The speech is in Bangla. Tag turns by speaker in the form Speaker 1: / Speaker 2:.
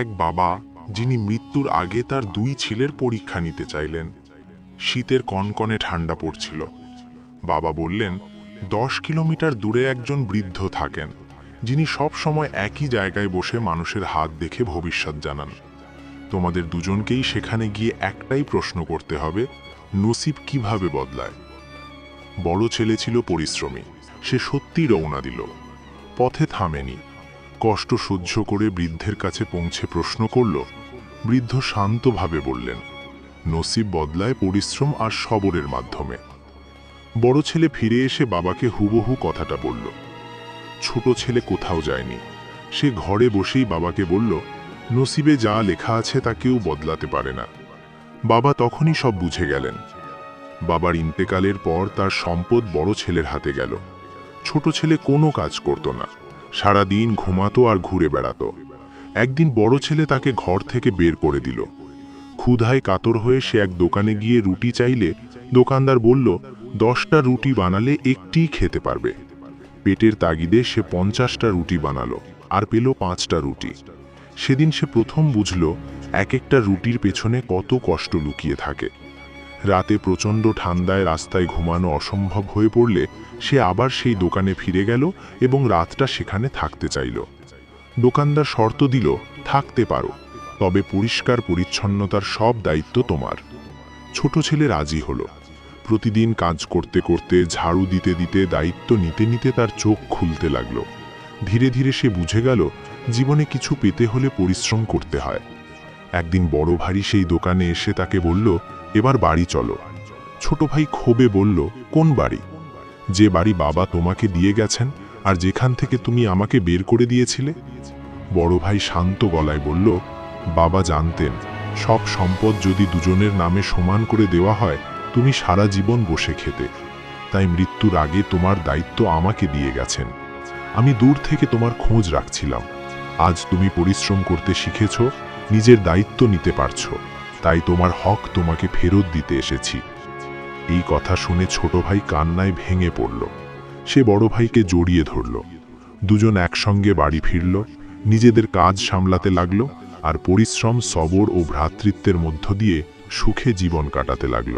Speaker 1: এক বাবা যিনি মৃত্যুর আগে তার দুই ছেলের পরীক্ষা নিতে চাইলেন। শীতের কনকনে ঠান্ডা পড়ছিল। বাবা বললেন, দশ কিলোমিটার দূরে একজন বৃদ্ধ থাকেন, যিনি সব সময় একই জায়গায় বসে মানুষের হাত দেখে ভবিষ্যৎ জানান। তোমাদের দুজনকেই সেখানে গিয়ে একটাই প্রশ্ন করতে হবে, নসিব কীভাবে বদলায়? বড় ছেলে ছিল পরিশ্রমী, সে সত্যি রওনা দিল, পথে থামেনি। কষ্ট সহ্য করে বৃদ্ধের কাছে পৌঁছে প্রশ্ন করল, বৃদ্ধ শান্তভাবে বললেন, নসিব বদলায় পরিশ্রম আর সবরের মাধ্যমে। বড় ছেলে ফিরে এসে বাবাকে হুবহু কথাটা বলল, ছোট ছেলে কোথাও যায়নি। সে ঘরে বসেই বাবাকে বলল, নসিবে যা লেখা আছে তা কেউ বদলাতে পারে না। বাবা তখনই সব বুঝে গেলেন। বাবার ইন্তেকালের পর তার সম্পদ বড় ছেলের হাতে গেল। ছোট ছেলে কোনো কাজ করত না। সারা দিন ঘুমাতো আর ঘুরে বেড়াতো। একদিন বড় ছেলে তাকে ঘর থেকে বের করে দিল। ক্ষুধায় কাতর হয়ে সে এক দোকানে গিয়ে রুটি চাইলে দোকানদার বলল, দশটা রুটি বানালে একটিই খেতে পারবে। পেটের তাগিদে সে পঞ্চাশটা রুটি বানালো আর পেল পাঁচটা রুটি। সেদিন সে প্রথম বুঝল, এক একটা রুটির পেছনে কত কষ্ট লুকিয়ে থাকে। রাতে প্রচণ্ড ঠান্ডায় রাস্তায় ঘুমানো অসম্ভব হয়ে পড়লে সে আবার সেই দোকানে ফিরে গেল এবং রাতটা সেখানে থাকতে চাইল। দোকানদার শর্ত দিল, থাকতে পারো, তবে পরিষ্কার পরিচ্ছন্নতার সব দায়িত্ব তোমার। ছোট ছেলে রাজি হলো। প্রতিদিন কাজ করতে করতে ঝাড়ু দিতে দিতে দায়িত্ব নিতে নিতে তার চোখ খুলতে লাগল। ধীরে ধীরে সে বুঝে গেল, জীবনে কিছু পেতে হলে পরিশ্রম করতে হয়। একদিন বড় ভারী সেই দোকানে এসে তাকে বলল এবার বাড়ি চলো। ছোট ভাই ক্ষোভে বলল, কোন বাড়ি? যে বাড়ি বাবা তোমাকে দিয়ে গেছেন আর যেখান থেকে তুমি আমাকে বের করে দিয়েছিলে? বড় ভাই শান্ত গলায় বলল, বাবা জানতেন, সব সম্পদ যদি দুজনের নামে সমান করে দেওয়া হয়, তুমি সারা জীবন বসে খেতে। তাই মৃত্যুর আগে তোমার দায়িত্ব আমাকে দিয়ে গেছেন। আমি দূর থেকে তোমার খোঁজ রাখছিলাম। আজ তুমি পরিশ্রম করতে শিখেছ, নিজের দায়িত্ব নিতে পারছ। তাই তোমার হক তোমাকে ফেরত দিতে এসেছি। এই কথা শুনে ছোট ভাই কান্নায় ভেঙে পড়ল। সে বড় ভাইকে জড়িয়ে ধরল। দুজন একসঙ্গে বাড়ি ফিরল, নিজেদের কাজ সামলাতে লাগল আর পরিশ্রম, সবর ও ভ্রাতৃত্বের মধ্য দিয়ে সুখে জীবন কাটাতে লাগল।